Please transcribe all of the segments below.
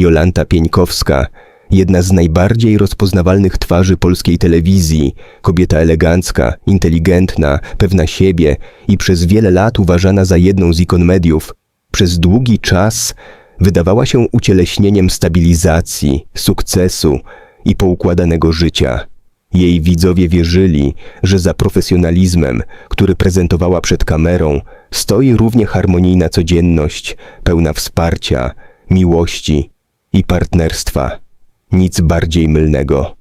Jolanta Pieńkowska, jedna z najbardziej rozpoznawalnych twarzy polskiej telewizji, kobieta elegancka, inteligentna, pewna siebie i przez wiele lat uważana za jedną z ikon mediów, przez długi czas wydawała się ucieleśnieniem stabilizacji, sukcesu i poukładanego życia. Jej widzowie wierzyli, że za profesjonalizmem, który prezentowała przed kamerą, stoi równie harmonijna codzienność, pełna wsparcia, miłości i partnerstwa. Nic bardziej mylnego.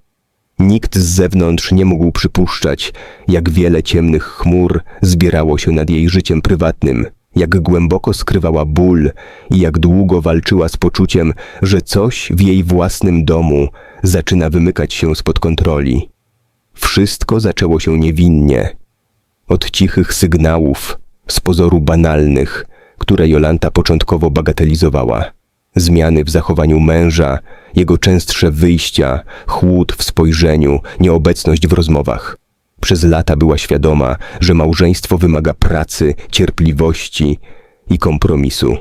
Nikt z zewnątrz nie mógł przypuszczać, jak wiele ciemnych chmur zbierało się nad jej życiem prywatnym, jak głęboko skrywała ból i jak długo walczyła z poczuciem, że coś w jej własnym domu zaczyna wymykać się spod kontroli. Wszystko zaczęło się niewinnie. Od cichych sygnałów, z pozoru banalnych, które Jolanta początkowo bagatelizowała. Zmiany w zachowaniu męża, jego częstsze wyjścia, chłód w spojrzeniu, nieobecność w rozmowach. Przez lata była świadoma, że małżeństwo wymaga pracy, cierpliwości i kompromisu.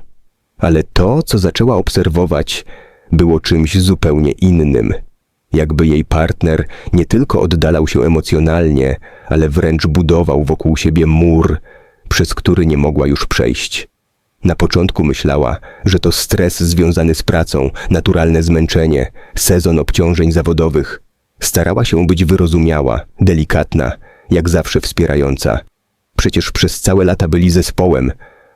Ale to, co zaczęła obserwować, było czymś zupełnie innym. Jakby jej partner nie tylko oddalał się emocjonalnie, ale wręcz budował wokół siebie mur, przez który nie mogła już przejść. Na początku myślała, że to stres związany z pracą, naturalne zmęczenie, sezon obciążeń zawodowych. Starała się być wyrozumiała, delikatna, jak zawsze wspierająca. Przecież przez całe lata byli zespołem.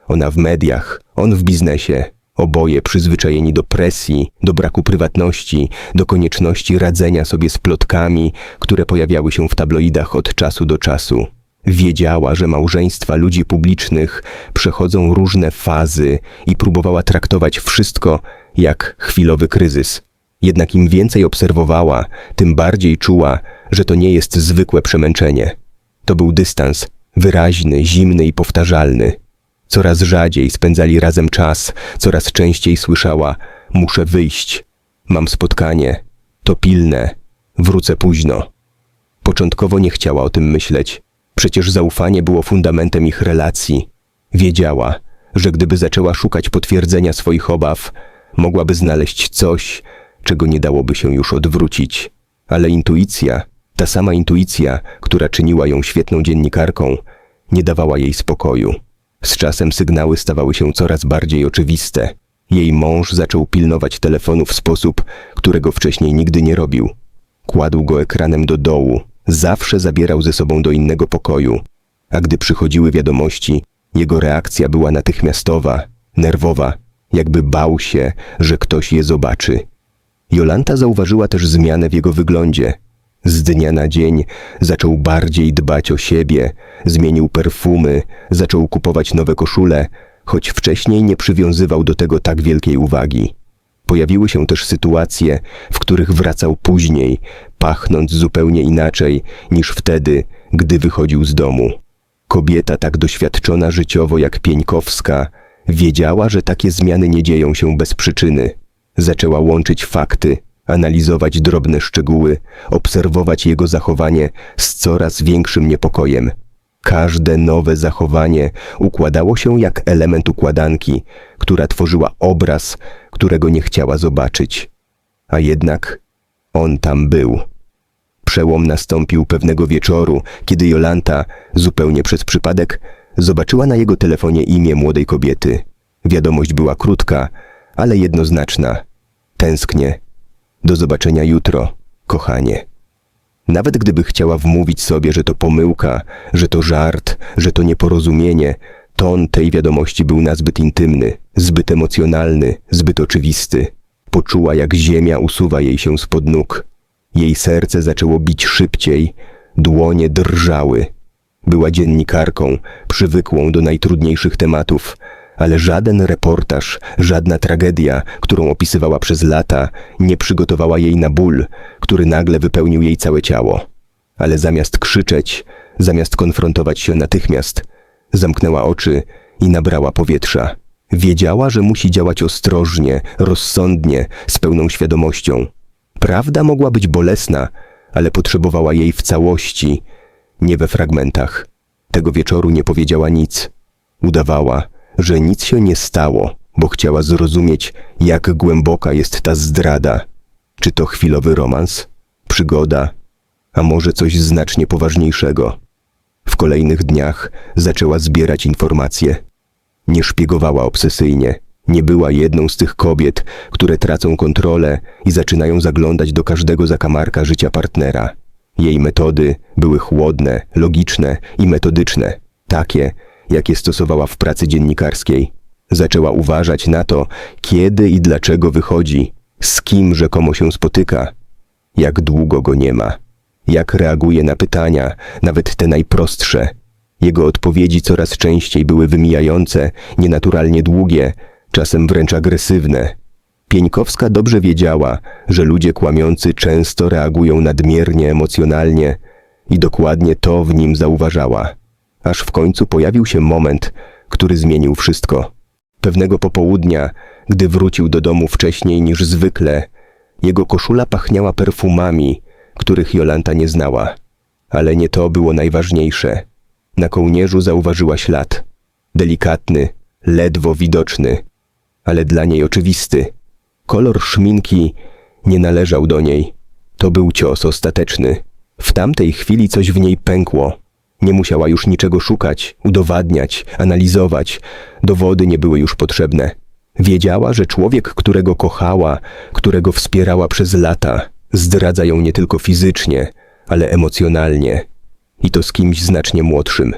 Ona w mediach, on w biznesie. Oboje przyzwyczajeni do presji, do braku prywatności, do konieczności radzenia sobie z plotkami, które pojawiały się w tabloidach od czasu do czasu. Wiedziała, że małżeństwa ludzi publicznych przechodzą różne fazy i próbowała traktować wszystko jak chwilowy kryzys. Jednak im więcej obserwowała, tym bardziej czuła, że to nie jest zwykłe przemęczenie. To był dystans, wyraźny, zimny i powtarzalny. Coraz rzadziej spędzali razem czas, coraz częściej słyszała: Muszę wyjść, mam spotkanie, to pilne, wrócę późno. Początkowo nie chciała o tym myśleć. Przecież zaufanie było fundamentem ich relacji. Wiedziała, że gdyby zaczęła szukać potwierdzenia swoich obaw, mogłaby znaleźć coś, czego nie dałoby się już odwrócić. Ale intuicja, ta sama intuicja, która czyniła ją świetną dziennikarką, nie dawała jej spokoju. Z czasem sygnały stawały się coraz bardziej oczywiste. Jej mąż zaczął pilnować telefonu w sposób, którego wcześniej nigdy nie robił. Kładł go ekranem do dołu, zawsze zabierał ze sobą do innego pokoju, a gdy przychodziły wiadomości, jego reakcja była natychmiastowa, nerwowa, jakby bał się, że ktoś je zobaczy. Jolanta zauważyła też zmianę w jego wyglądzie. Z dnia na dzień zaczął bardziej dbać o siebie, zmienił perfumy, zaczął kupować nowe koszule, choć wcześniej nie przywiązywał do tego tak wielkiej uwagi. Pojawiły się też sytuacje, w których wracał później, pachnąc zupełnie inaczej niż wtedy, gdy wychodził z domu. Kobieta tak doświadczona życiowo jak Pieńkowska wiedziała, że takie zmiany nie dzieją się bez przyczyny. Zaczęła łączyć fakty, analizować drobne szczegóły, obserwować jego zachowanie z coraz większym niepokojem. Każde nowe zachowanie układało się jak element układanki, która tworzyła obraz, którego nie chciała zobaczyć. A jednak on tam był. Przełom nastąpił pewnego wieczoru, kiedy Jolanta, zupełnie przez przypadek, zobaczyła na jego telefonie imię młodej kobiety. Wiadomość była krótka, ale jednoznaczna. Tęsknię. Do zobaczenia jutro, kochanie. Nawet gdyby chciała wmówić sobie, że to pomyłka, że to żart, że to nieporozumienie, ton tej wiadomości był nazbyt intymny, zbyt emocjonalny, zbyt oczywisty. Poczuła, jak ziemia usuwa jej się spod nóg. Jej serce zaczęło bić szybciej, dłonie drżały. Była dziennikarką, przywykłą do najtrudniejszych tematów, ale żaden reportaż, żadna tragedia, którą opisywała przez lata, nie przygotowała jej na ból, który nagle wypełnił jej całe ciało. Ale zamiast krzyczeć, zamiast konfrontować się natychmiast, zamknęła oczy i nabrała powietrza. Wiedziała, że musi działać ostrożnie, rozsądnie, z pełną świadomością. Prawda mogła być bolesna, ale potrzebowała jej w całości, nie we fragmentach. Tego wieczoru nie powiedziała nic. Udawała, że nic się nie stało, bo chciała zrozumieć, jak głęboka jest ta zdrada. Czy to chwilowy romans, przygoda, a może coś znacznie poważniejszego. W kolejnych dniach zaczęła zbierać informacje. Nie szpiegowała obsesyjnie. Nie była jedną z tych kobiet, które tracą kontrolę i zaczynają zaglądać do każdego zakamarka życia partnera. Jej metody były chłodne, logiczne i metodyczne, takie, jakie stosowała w pracy dziennikarskiej. Zaczęła uważać na to, kiedy i dlaczego wychodzi, z kim rzekomo się spotyka, jak długo go nie ma, jak reaguje na pytania, nawet te najprostsze. Jego odpowiedzi coraz częściej były wymijające, nienaturalnie długie, czasem wręcz agresywne. Pieńkowska dobrze wiedziała, że ludzie kłamiący często reagują nadmiernie emocjonalnie i dokładnie to w nim zauważała. Aż w końcu pojawił się moment, który zmienił wszystko. Pewnego popołudnia, gdy wrócił do domu wcześniej niż zwykle, jego koszula pachniała perfumami, których Jolanta nie znała. Ale nie to było najważniejsze. Na kołnierzu zauważyła ślad. Delikatny, ledwo widoczny, ale dla niej oczywisty. Kolor szminki nie należał do niej. To był cios ostateczny. W tamtej chwili coś w niej pękło. Nie musiała już niczego szukać, udowadniać, analizować. Dowody nie były już potrzebne. Wiedziała, że człowiek, którego kochała, którego wspierała przez lata, zdradza ją nie tylko fizycznie, ale emocjonalnie. I to z kimś znacznie młodszym.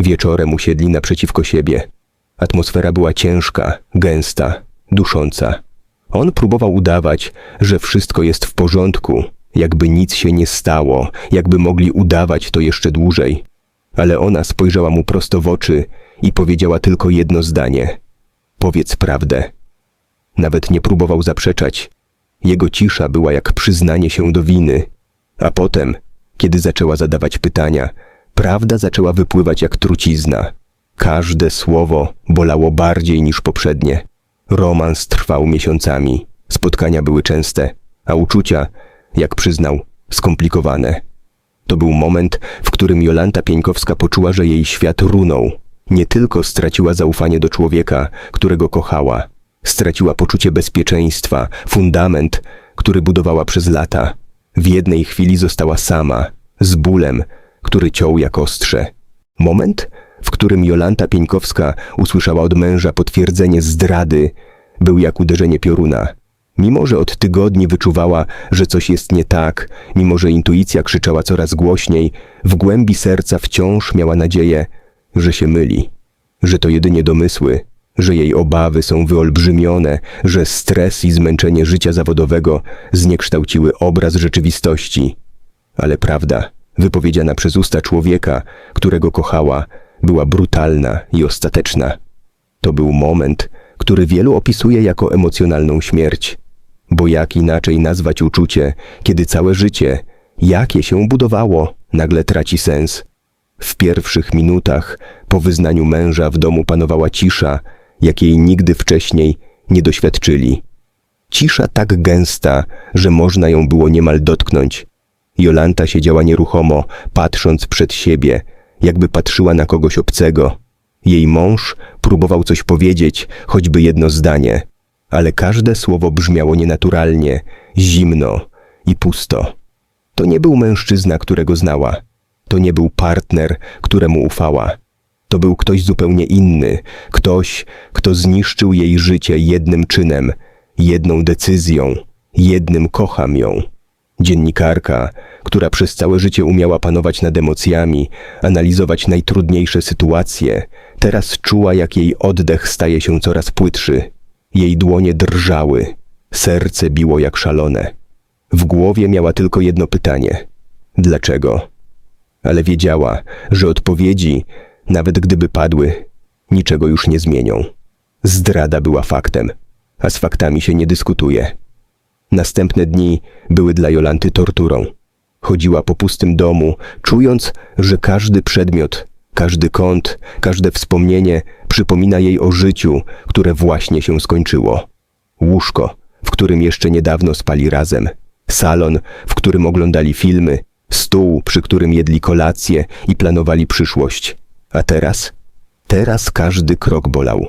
Wieczorem usiedli naprzeciwko siebie. Atmosfera była ciężka, gęsta, dusząca. On próbował udawać, że wszystko jest w porządku, jakby nic się nie stało, jakby mogli udawać to jeszcze dłużej. Ale ona spojrzała mu prosto w oczy i powiedziała tylko jedno zdanie: Powiedz prawdę. Nawet nie próbował zaprzeczać. Jego cisza była jak przyznanie się do winy. A potem, kiedy zaczęła zadawać pytania, prawda zaczęła wypływać jak trucizna. Każde słowo bolało bardziej niż poprzednie. Romans trwał miesiącami, spotkania były częste, a uczucia, jak przyznał, skomplikowane. To był moment, w którym Jolanta Pieńkowska poczuła, że jej świat runął. Nie tylko straciła zaufanie do człowieka, którego kochała, straciła poczucie bezpieczeństwa, fundament, który budowała przez lata. W jednej chwili została sama, z bólem, który ciął jak ostrze. Moment, w którym Jolanta Pieńkowska usłyszała od męża potwierdzenie zdrady, był jak uderzenie pioruna. Mimo, że od tygodni wyczuwała, że coś jest nie tak, mimo, że intuicja krzyczała coraz głośniej, w głębi serca wciąż miała nadzieję, że się myli, że to jedynie domysły, że jej obawy są wyolbrzymione, że stres i zmęczenie życia zawodowego zniekształciły obraz rzeczywistości. Ale prawda, wypowiedziana przez usta człowieka, którego kochała, była brutalna i ostateczna. To był moment, który wielu opisuje jako emocjonalną śmierć. Bo jak inaczej nazwać uczucie, kiedy całe życie, jakie się budowało, nagle traci sens? W pierwszych minutach po wyznaniu męża w domu panowała cisza, jakiej nigdy wcześniej nie doświadczyli. Cisza tak gęsta, że można ją było niemal dotknąć. Jolanta siedziała nieruchomo, patrząc przed siebie, jakby patrzyła na kogoś obcego. Jej mąż próbował coś powiedzieć, choćby jedno zdanie, ale każde słowo brzmiało nienaturalnie, zimno i pusto. To nie był mężczyzna, którego znała. To nie był partner, któremu ufała. To był ktoś zupełnie inny, ktoś, kto zniszczył jej życie jednym czynem, jedną decyzją, jednym kocham ją. Dziennikarka, która przez całe życie umiała panować nad emocjami, analizować najtrudniejsze sytuacje, teraz czuła, jak jej oddech staje się coraz płytszy. Jej dłonie drżały, serce biło jak szalone. W głowie miała tylko jedno pytanie: dlaczego? Ale wiedziała, że odpowiedzi, nawet gdyby padły, niczego już nie zmienią. Zdrada była faktem, a z faktami się nie dyskutuje. Następne dni były dla Jolanty torturą. Chodziła po pustym domu, czując, że każdy przedmiot, każdy kąt, każde wspomnienie przypomina jej o życiu, które właśnie się skończyło. Łóżko, w którym jeszcze niedawno spali razem, salon, w którym oglądali filmy, stół, przy którym jedli kolację i planowali przyszłość. A teraz? Teraz każdy krok bolał.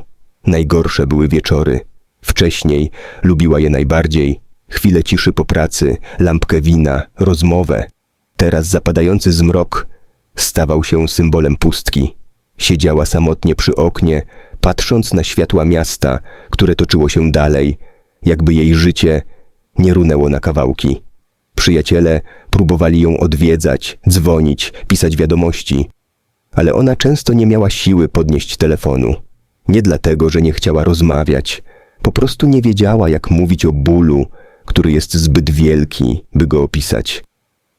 Najgorsze były wieczory. Wcześniej lubiła je najbardziej. Chwilę ciszy po pracy, lampkę wina, rozmowę. Teraz zapadający zmrok stawał się symbolem pustki. Siedziała samotnie przy oknie, patrząc na światła miasta, które toczyło się dalej, jakby jej życie nie runęło na kawałki. Przyjaciele próbowali ją odwiedzać, dzwonić, pisać wiadomości, ale ona często nie miała siły podnieść telefonu. Nie dlatego, że nie chciała rozmawiać, po prostu nie wiedziała, jak mówić o bólu, który jest zbyt wielki, by go opisać.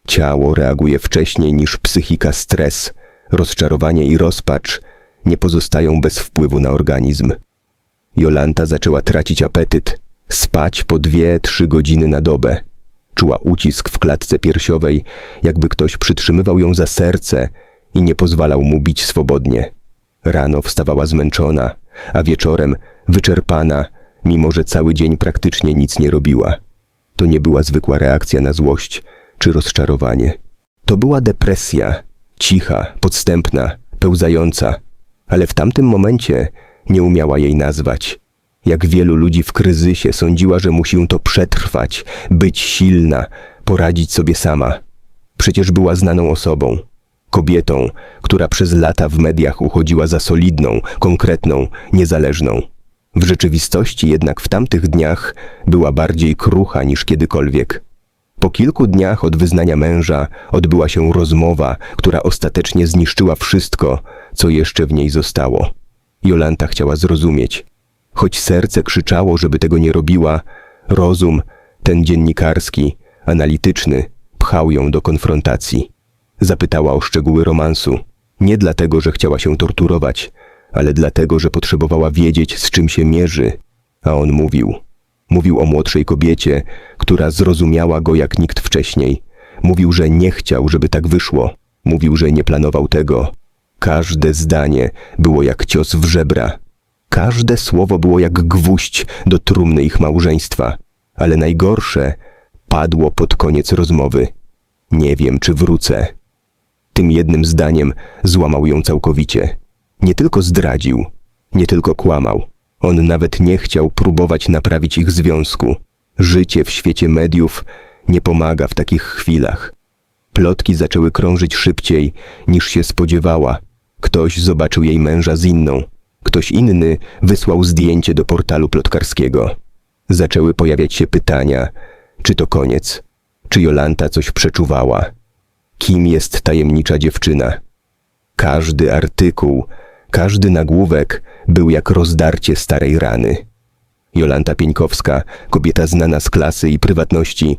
Ciało reaguje wcześniej niż psychika stres, rozczarowanie i rozpacz nie pozostają bez wpływu na organizm. Jolanta zaczęła tracić apetyt, spać po dwie, trzy godziny na dobę. Czuła ucisk w klatce piersiowej, jakby ktoś przytrzymywał ją za serce i nie pozwalał mu bić swobodnie. Rano wstawała zmęczona, a wieczorem wyczerpana, mimo że cały dzień praktycznie nic nie robiła. To nie była zwykła reakcja na złość czy rozczarowanie. To była depresja, cicha, podstępna, pełzająca, ale w tamtym momencie nie umiała jej nazwać. Jak wielu ludzi w kryzysie sądziła, że musi to przetrwać, być silna, poradzić sobie sama. Przecież była znaną osobą, kobietą, która przez lata w mediach uchodziła za solidną, konkretną, niezależną. W rzeczywistości jednak w tamtych dniach była bardziej krucha niż kiedykolwiek. Po kilku dniach od wyznania męża odbyła się rozmowa, która ostatecznie zniszczyła wszystko, co jeszcze w niej zostało. Jolanta chciała zrozumieć. Choć serce krzyczało, żeby tego nie robiła, rozum, ten dziennikarski, analityczny, pchał ją do konfrontacji. Zapytała o szczegóły romansu. Nie dlatego, że chciała się torturować, ale dlatego, że potrzebowała wiedzieć, z czym się mierzy. A on mówił. Mówił o młodszej kobiecie, która zrozumiała go jak nikt wcześniej. Mówił, że nie chciał, żeby tak wyszło. Mówił, że nie planował tego. Każde zdanie było jak cios w żebra. Każde słowo było jak gwóźdź do trumny ich małżeństwa. Ale najgorsze padło pod koniec rozmowy. Nie wiem, czy wrócę. Tym jednym zdaniem złamał ją całkowicie. Nie tylko zdradził, nie tylko kłamał. On nawet nie chciał próbować naprawić ich związku. Życie w świecie mediów nie pomaga w takich chwilach. Plotki zaczęły krążyć szybciej niż się spodziewała. Ktoś zobaczył jej męża z inną. Ktoś inny wysłał zdjęcie do portalu plotkarskiego. Zaczęły pojawiać się pytania, czy to koniec, czy Jolanta coś przeczuwała. Kim jest tajemnicza dziewczyna? Każdy artykuł, każdy nagłówek był jak rozdarcie starej rany. Jolanta Pieńkowska, kobieta znana z klasy i prywatności,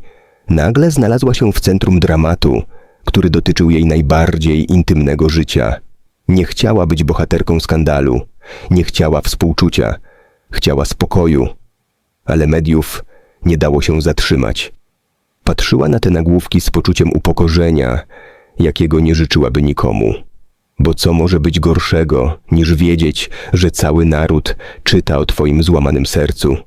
nagle znalazła się w centrum dramatu, który dotyczył jej najbardziej intymnego życia. Nie chciała być bohaterką skandalu, nie chciała współczucia, chciała spokoju, ale mediów nie dało się zatrzymać. Patrzyła na te nagłówki z poczuciem upokorzenia, jakiego nie życzyłaby nikomu. Bo co może być gorszego, niż wiedzieć, że cały naród czyta o twoim złamanym sercu?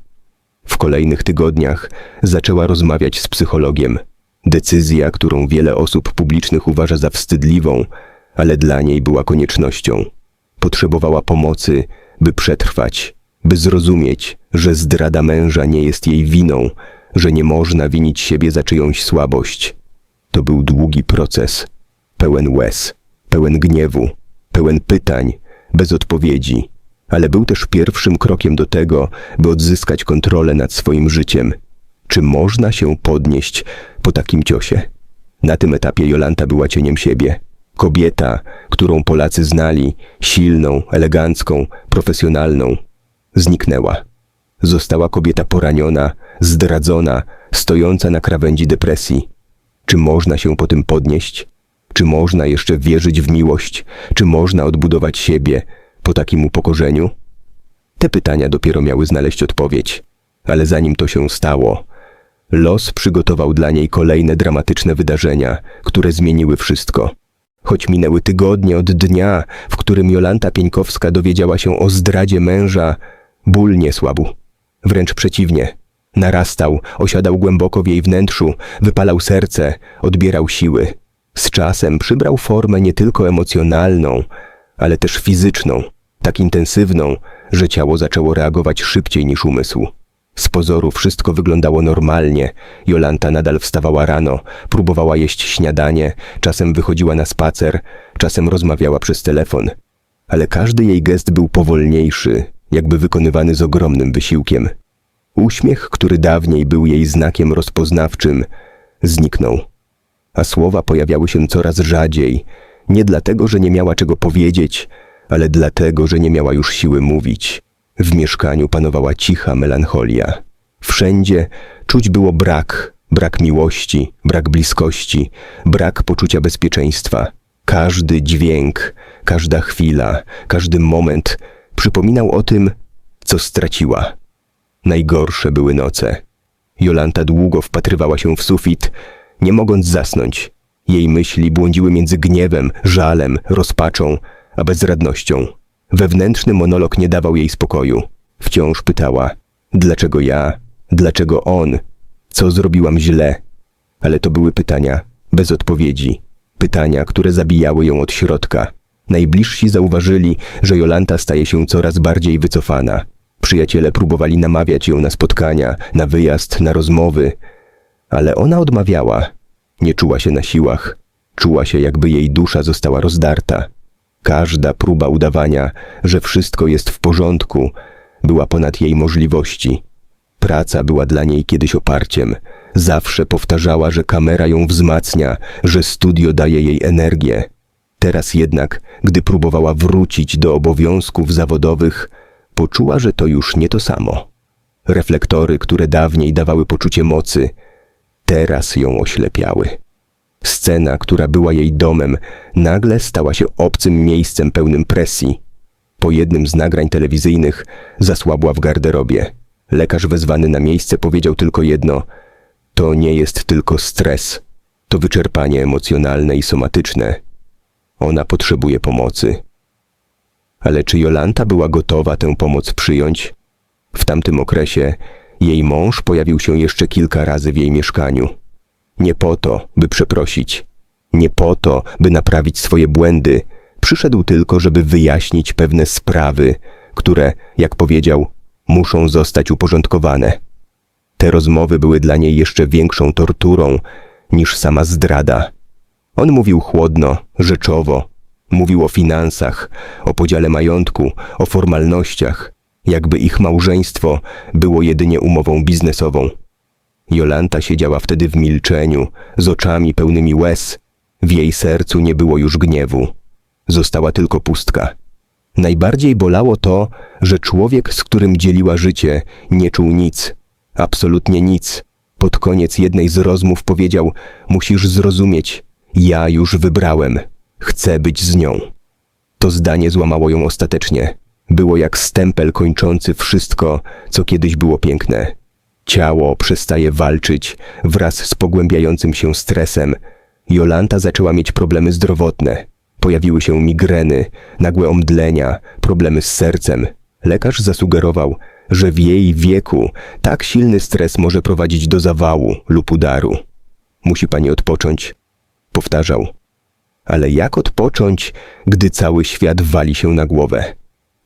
W kolejnych tygodniach zaczęła rozmawiać z psychologiem. Decyzja, którą wiele osób publicznych uważa za wstydliwą, ale dla niej była koniecznością. Potrzebowała pomocy, by przetrwać, by zrozumieć, że zdrada męża nie jest jej winą, że nie można winić siebie za czyjąś słabość. To był długi proces, pełen łez, pełen gniewu, pełen pytań, bez odpowiedzi, ale był też pierwszym krokiem do tego, by odzyskać kontrolę nad swoim życiem. Czy można się podnieść po takim ciosie? Na tym etapie Jolanta była cieniem siebie. Kobieta, którą Polacy znali, silną, elegancką, profesjonalną, zniknęła. Została kobieta poraniona, zdradzona, stojąca na krawędzi depresji. Czy można się po tym podnieść? Czy można jeszcze wierzyć w miłość? Czy można odbudować siebie po takim upokorzeniu? Te pytania dopiero miały znaleźć odpowiedź, ale zanim to się stało, los przygotował dla niej kolejne dramatyczne wydarzenia, które zmieniły wszystko. Choć minęły tygodnie od dnia, w którym Jolanta Pieńkowska dowiedziała się o zdradzie męża, ból nie słabł. Wręcz przeciwnie. Narastał, osiadał głęboko w jej wnętrzu, wypalał serce, odbierał siły. Z czasem przybrał formę nie tylko emocjonalną, ale też fizyczną. Tak intensywną, że ciało zaczęło reagować szybciej niż umysł. Z pozoru wszystko wyglądało normalnie. Jolanta nadal wstawała rano, próbowała jeść śniadanie, czasem wychodziła na spacer, czasem rozmawiała przez telefon. Ale każdy jej gest był powolniejszy, jakby wykonywany z ogromnym wysiłkiem. Uśmiech, który dawniej był jej znakiem rozpoznawczym, zniknął. A słowa pojawiały się coraz rzadziej, nie dlatego, że nie miała czego powiedzieć, ale dlatego, że nie miała już siły mówić. W mieszkaniu panowała cicha melancholia. Wszędzie czuć było brak, brak miłości, brak bliskości, brak poczucia bezpieczeństwa. Każdy dźwięk, każda chwila, każdy moment przypominał o tym, co straciła. Najgorsze były noce. Jolanta długo wpatrywała się w sufit, nie mogąc zasnąć. Jej myśli błądziły między gniewem, żalem, rozpaczą, a bezradnością. Wewnętrzny monolog nie dawał jej spokoju. Wciąż pytała: Dlaczego ja? Dlaczego on? Co zrobiłam źle? Ale to były pytania bez odpowiedzi. Pytania, które zabijały ją od środka. Najbliżsi zauważyli, że Jolanta staje się coraz bardziej wycofana. Przyjaciele próbowali namawiać ją na spotkania, na wyjazd, na rozmowy, ale ona odmawiała. Nie czuła się na siłach. Czuła się, jakby jej dusza została rozdarta. Każda próba udawania, że wszystko jest w porządku, była ponad jej możliwości. Praca była dla niej kiedyś oparciem. Zawsze powtarzała, że kamera ją wzmacnia, że studio daje jej energię. Teraz jednak, gdy próbowała wrócić do obowiązków zawodowych, poczuła, że to już nie to samo. Reflektory, które dawniej dawały poczucie mocy, teraz ją oślepiały. Scena, która była jej domem, nagle stała się obcym miejscem pełnym presji. Po jednym z nagrań telewizyjnych zasłabła w garderobie. Lekarz wezwany na miejsce powiedział tylko jedno: To nie jest tylko stres, to wyczerpanie emocjonalne i somatyczne. Ona potrzebuje pomocy. Ale czy Jolanta była gotowa tę pomoc przyjąć? W tamtym okresie jej mąż pojawił się jeszcze kilka razy w jej mieszkaniu. Nie po to, by przeprosić, nie po to, by naprawić swoje błędy, przyszedł tylko, żeby wyjaśnić pewne sprawy, które, jak powiedział, muszą zostać uporządkowane. Te rozmowy były dla niej jeszcze większą torturą niż sama zdrada. On mówił chłodno, rzeczowo, mówił o finansach, o podziale majątku, o formalnościach, jakby ich małżeństwo było jedynie umową biznesową. Jolanta siedziała wtedy w milczeniu, z oczami pełnymi łez. W jej sercu nie było już gniewu. Została tylko pustka. Najbardziej bolało to, że człowiek, z którym dzieliła życie, nie czuł nic. Absolutnie nic. Pod koniec jednej z rozmów powiedział: Musisz zrozumieć, ja już wybrałem. Chcę być z nią. To zdanie złamało ją ostatecznie. Było jak stempel kończący wszystko, co kiedyś było piękne. Ciało przestaje walczyć wraz z pogłębiającym się stresem. Jolanta zaczęła mieć problemy zdrowotne. Pojawiły się migreny, nagłe omdlenia, problemy z sercem. Lekarz zasugerował, że w jej wieku tak silny stres może prowadzić do zawału lub udaru. Musi pani odpocząć, powtarzał. Ale jak odpocząć, gdy cały świat wali się na głowę?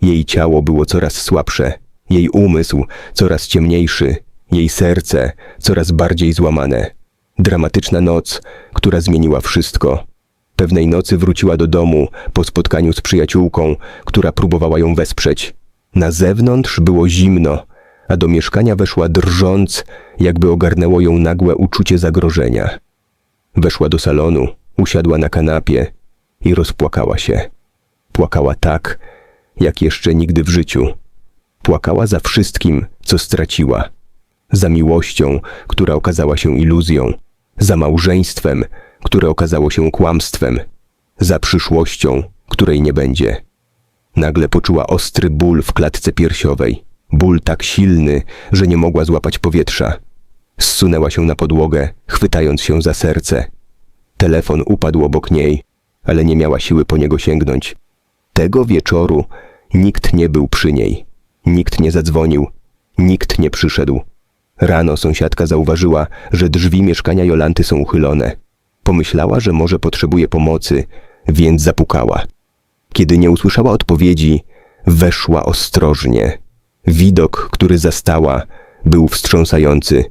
Jej ciało było coraz słabsze, jej umysł coraz ciemniejszy, jej serce coraz bardziej złamane. Dramatyczna noc, która zmieniła wszystko. Pewnej nocy wróciła do domu po spotkaniu z przyjaciółką, która próbowała ją wesprzeć. Na zewnątrz było zimno, a do mieszkania weszła drżąc, jakby ogarnęło ją nagłe uczucie zagrożenia. Weszła do salonu, usiadła na kanapie i rozpłakała się. Płakała tak, jak jeszcze nigdy w życiu. Płakała za wszystkim, co straciła za miłością, która okazała się iluzją, za małżeństwem, które okazało się kłamstwem, za przyszłością, której nie będzie. Nagle poczuła ostry ból w klatce piersiowej, ból tak silny, że nie mogła złapać powietrza. Zsunęła się na podłogę, chwytając się za serce. Telefon upadł obok niej, ale nie miała siły po niego sięgnąć. Tego wieczoru nikt nie był przy niej, nikt nie zadzwonił, nikt nie przyszedł. Rano sąsiadka zauważyła, że drzwi mieszkania Jolanty są uchylone. Pomyślała, że może potrzebuje pomocy, więc zapukała. Kiedy nie usłyszała odpowiedzi, Weszła ostrożnie. Widok, który zastała, był wstrząsający.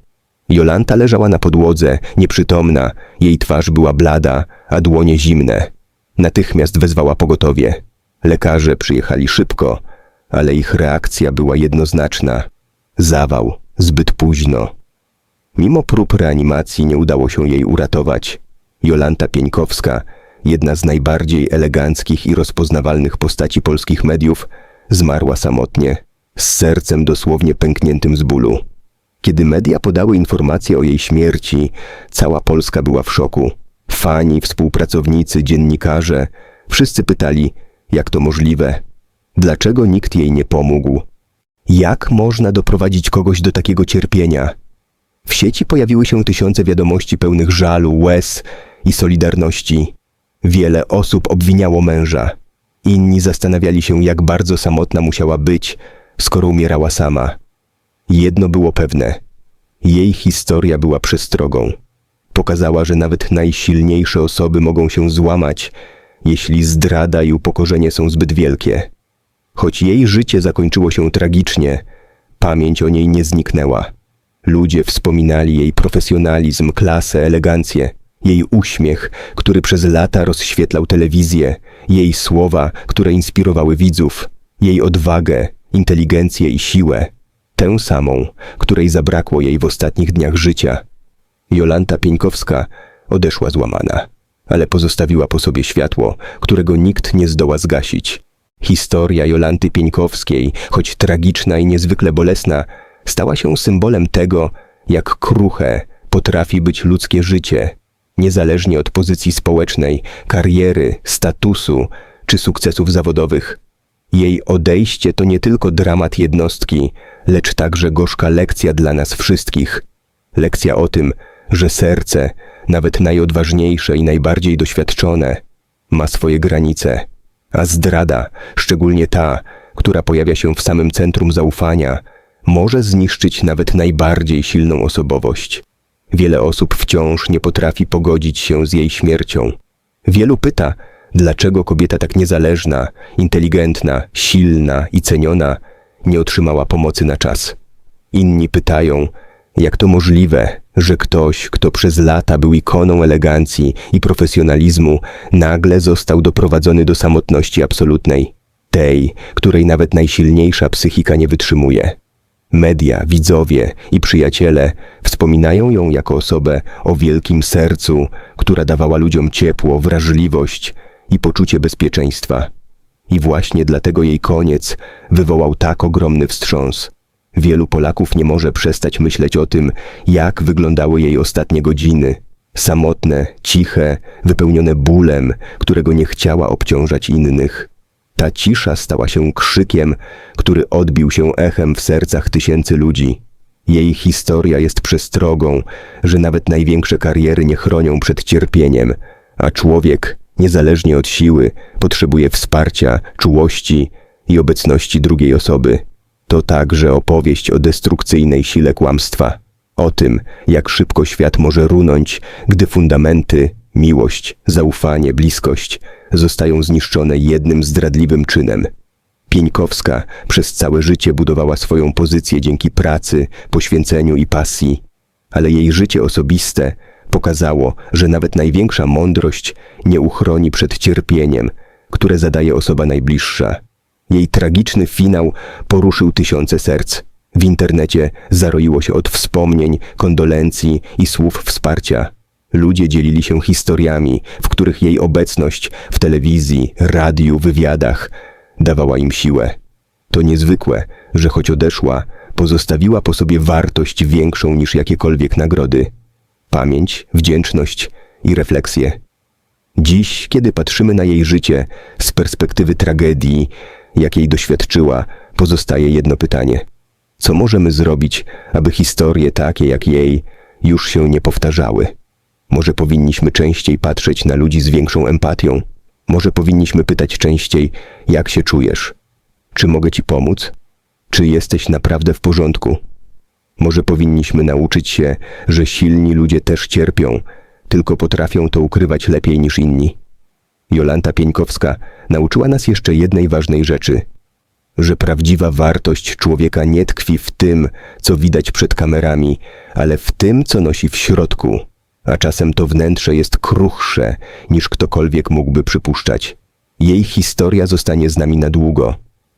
Jolanta leżała na podłodze, nieprzytomna, jej twarz była blada, a dłonie zimne. Natychmiast wezwała pogotowie. Lekarze przyjechali szybko, ale ich reakcja była jednoznaczna. Zawał, zbyt późno. Mimo prób reanimacji nie udało się jej uratować. Jolanta Pieńkowska, jedna z najbardziej eleganckich i rozpoznawalnych postaci polskich mediów, zmarła samotnie, z sercem dosłownie pękniętym z bólu. Kiedy media podały informację o jej śmierci, cała Polska była w szoku. Fani, współpracownicy, dziennikarze, wszyscy pytali, jak to możliwe, dlaczego nikt jej nie pomógł, jak można doprowadzić kogoś do takiego cierpienia. W sieci pojawiły się tysiące wiadomości pełnych żalu, łez i solidarności. Wiele osób obwiniało męża. Inni zastanawiali się, jak bardzo samotna musiała być, skoro umierała sama. Jedno było pewne. Jej historia była przestrogą. Pokazała, że nawet najsilniejsze osoby mogą się złamać, jeśli zdrada i upokorzenie są zbyt wielkie. Choć jej życie zakończyło się tragicznie, pamięć o niej nie zniknęła. Ludzie wspominali jej profesjonalizm, klasę, elegancję, jej uśmiech, który przez lata rozświetlał telewizję, jej słowa, które inspirowały widzów, jej odwagę, inteligencję i siłę, tę samą, której zabrakło jej w ostatnich dniach życia. Jolanta Pieńkowska odeszła złamana, ale pozostawiła po sobie światło, którego nikt nie zdoła zgasić. Historia Jolanty Pieńkowskiej, choć tragiczna i niezwykle bolesna, stała się symbolem tego, jak kruche potrafi być ludzkie życie, niezależnie od pozycji społecznej, kariery, statusu czy sukcesów zawodowych. Jej odejście to nie tylko dramat jednostki, lecz także gorzka lekcja dla nas wszystkich. Lekcja o tym, że serce, nawet najodważniejsze i najbardziej doświadczone, ma swoje granice, a zdrada, szczególnie ta, która pojawia się w samym centrum zaufania, może zniszczyć nawet najbardziej silną osobowość. Wiele osób wciąż nie potrafi pogodzić się z jej śmiercią. Wielu pyta, dlaczego kobieta tak niezależna, inteligentna, silna i ceniona nie otrzymała pomocy na czas. Inni pytają, jak to możliwe, że ktoś, kto przez lata był ikoną elegancji i profesjonalizmu, nagle został doprowadzony do samotności absolutnej, tej, której nawet najsilniejsza psychika nie wytrzymuje. Media, widzowie i przyjaciele wspominają ją jako osobę o wielkim sercu, która dawała ludziom ciepło, wrażliwość i poczucie bezpieczeństwa. I właśnie dlatego jej koniec wywołał tak ogromny wstrząs. Wielu Polaków nie może przestać myśleć o tym, jak wyglądały jej ostatnie godziny. Samotne, ciche, wypełnione bólem, którego nie chciała obciążać innych. Ta cisza stała się krzykiem, który odbił się echem w sercach tysięcy ludzi. Jej historia jest przestrogą, że nawet największe kariery nie chronią przed cierpieniem, a człowiek, niezależnie od siły, potrzebuje wsparcia, czułości i obecności drugiej osoby. To także opowieść o destrukcyjnej sile kłamstwa, o tym, jak szybko świat może runąć, gdy fundamenty, miłość, zaufanie, bliskość zostają zniszczone jednym zdradliwym czynem. Pieńkowska przez całe życie budowała swoją pozycję dzięki pracy, poświęceniu i pasji, ale jej życie osobiste pokazało, że nawet największa mądrość nie uchroni przed cierpieniem, które zadaje osoba najbliższa. Jej tragiczny finał poruszył tysiące serc. W internecie zaroiło się od wspomnień, kondolencji i słów wsparcia. Ludzie dzielili się historiami, w których jej obecność w telewizji, radiu, wywiadach dawała im siłę. To niezwykłe, że choć odeszła, pozostawiła po sobie wartość większą niż jakiekolwiek nagrody. Pamięć, wdzięczność i refleksję. Dziś, kiedy patrzymy na jej życie z perspektywy tragedii, jakiej doświadczyła, pozostaje jedno pytanie. Co możemy zrobić, aby historie takie jak jej już się nie powtarzały? Może powinniśmy częściej patrzeć na ludzi z większą empatią? Może powinniśmy pytać częściej, jak się czujesz? Czy mogę ci pomóc? Czy jesteś naprawdę w porządku? Może powinniśmy nauczyć się, że silni ludzie też cierpią, tylko potrafią to ukrywać lepiej niż inni. Jolanta Pieńkowska nauczyła nas jeszcze jednej ważnej rzeczy. że prawdziwa wartość człowieka nie tkwi w tym, co widać przed kamerami, ale w tym, co nosi w środku, a czasem to wnętrze jest kruchsze niż ktokolwiek mógłby przypuszczać. Jej historia zostanie z nami na długo,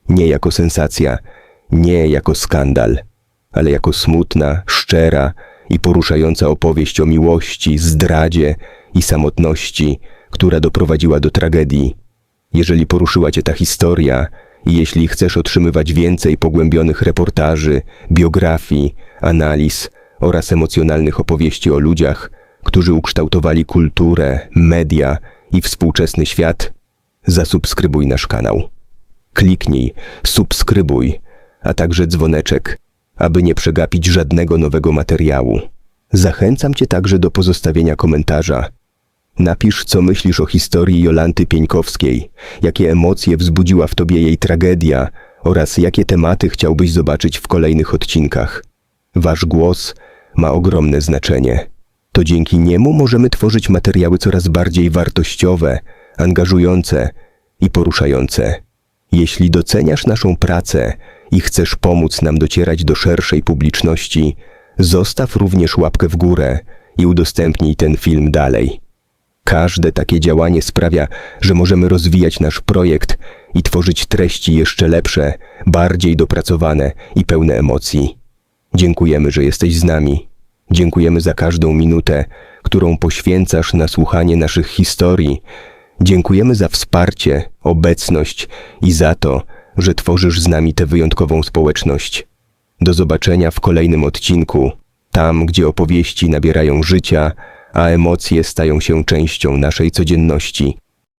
nie jako sensacja, nie jako skandal, ale jako smutna, szczera i poruszająca opowieść o miłości, zdradzie i samotności, która doprowadziła do tragedii. Jeżeli poruszyła Cię ta historia i jeśli chcesz otrzymywać więcej pogłębionych reportaży, biografii, analiz oraz emocjonalnych opowieści o ludziach, którzy ukształtowali kulturę, media i współczesny świat, zasubskrybuj nasz kanał. Kliknij subskrybuj, a także dzwoneczek, aby nie przegapić żadnego nowego materiału. Zachęcam Cię także do pozostawienia komentarza. Napisz, co myślisz o historii Jolanty Pieńkowskiej, jakie emocje wzbudziła w Tobie jej tragedia oraz jakie tematy chciałbyś zobaczyć w kolejnych odcinkach. Wasz głos ma ogromne znaczenie. To dzięki niemu możemy tworzyć materiały coraz bardziej wartościowe, angażujące i poruszające. Jeśli doceniasz naszą pracę i chcesz pomóc nam docierać do szerszej publiczności, zostaw również łapkę w górę i udostępnij ten film dalej. Każde takie działanie sprawia, że możemy rozwijać nasz projekt i tworzyć treści jeszcze lepsze, bardziej dopracowane i pełne emocji. Dziękujemy, że jesteś z nami. Dziękujemy za każdą minutę, którą poświęcasz na słuchanie naszych historii. Dziękujemy za wsparcie, obecność i za to, że tworzysz z nami tę wyjątkową społeczność. Do zobaczenia w kolejnym odcinku, tam gdzie opowieści nabierają życia, a emocje stają się częścią naszej codzienności.